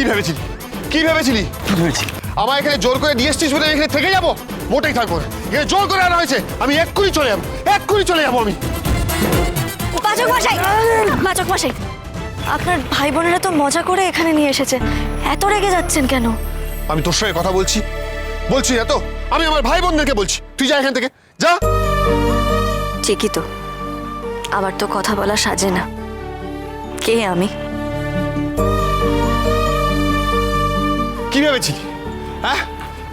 কি ভেবেছিলি? কি ভেবেছিলি? কি ভেবেছি আমার এখানে জোর করে দিয়ে এসছিস বলে এখানে থেকে যাব? মোটেই থাকব না। এখানে জোর করে আনা হয়েছে। আমি এক্ষুনি চলে যাব। এক্ষুনি চলে যাব আমি। পাচক মশাই! পাচক মশাই! আপনার ভাই বোনেরা তো মজা করে এখানে নিয়ে এসেছে। এত রেগে যাচ্ছেন কেন? আমি তোর সঙ্গে কথা বলছি। বলছি না তো? আমি আমার ভাই বোনদেরকে বলছি। তুই যা এখান থেকে। যা। ঠিকই তো। আবার তো কথা বলা সাজে না। কে আমি? কি ভেবেছিলি হ্যাঁ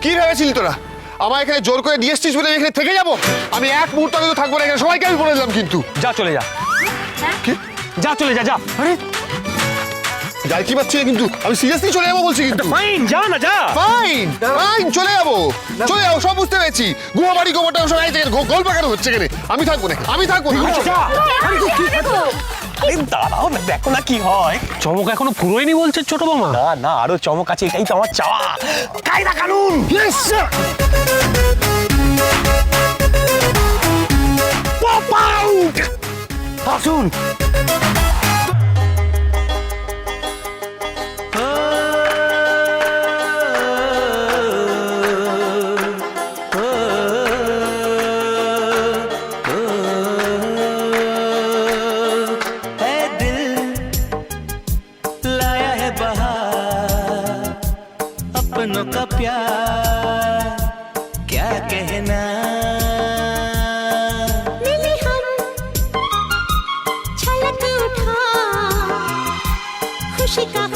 কি ভেবেছিলি তোরা আমার এখানে জোর করে দিয়ে এসছিস বলে আমি এখানে থেকে যাব আমি এক মুহূর্ত কিন্তু থাকব না এখানে সবাইকে আমি বলে দিলাম কিন্তু যা চলে যা কি যা চলে যা যা আরে যাই কি পাচ্ছি কিন্তু আমি সিরিয়াসলি চলে যাব বলছি কিন্তু ফাইন যা না যা ফাইন ফাইন চলে যাব চলে যাব সব বুঝতে পেরেছি গুয়া বাড়ি গোবরটা সব এই জায়গায় গো- গোল হচ্ছে এখানে আমি থাকব না আমি থাকব না আরে দাঁড়াও না দেখো না কি হয়। চমক এখনও পুরোইনি বলছে ছোট মামা না না আরও চমক আছে এটাই তো আমার চাওয়া। কায়দা কানুন! পপ আউট আসুন। अपनों का प्यार क्या कहना? मिले उठा खुशी का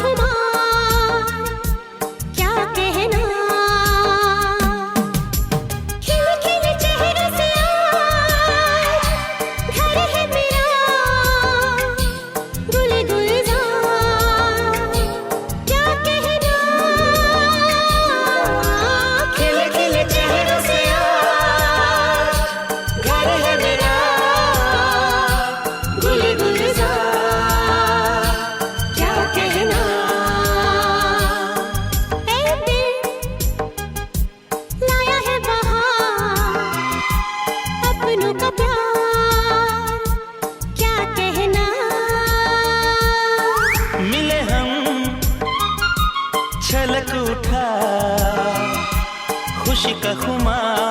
क्या कहना? मिले हम छलक उठा खुशी का खुमार।